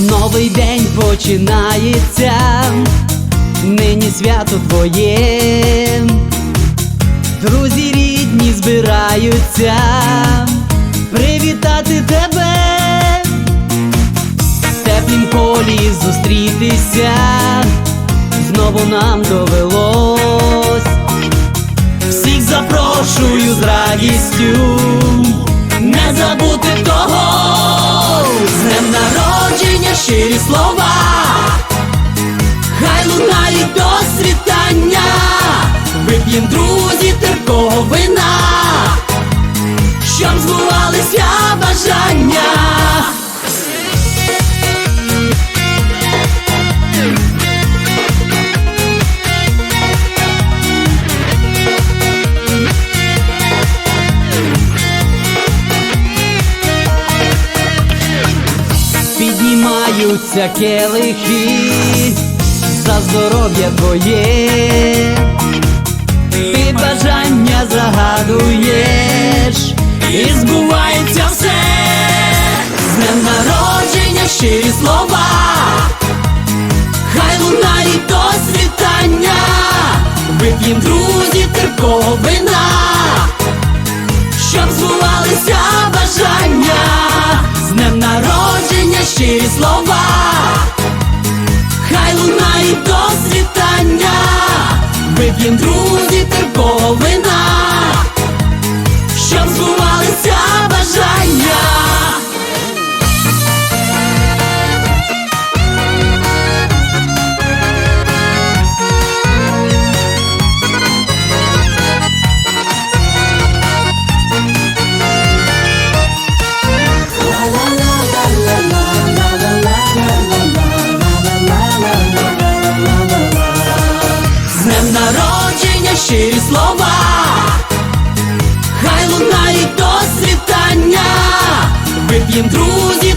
Новий день починається, нині свято твоє, друзі рідні збираються привітати тебе, в теплім полі зустрітися, знову нам довелось, всіх запрошую з радістю, слова, хай лунають до світання, вип'єм друзі терпкого вина, щоб збувалися бажання. Піднімаються келихи за здоров'я твоє, ти бажання загадуєш, і збувається все, з днем народження щирі слова, хай лунають до світання, вип'єм друзі терпкого слова, хай лунають до світання, вип'єм друзі терпкого щирі слова, хай лунають до світання, вип'єм друзі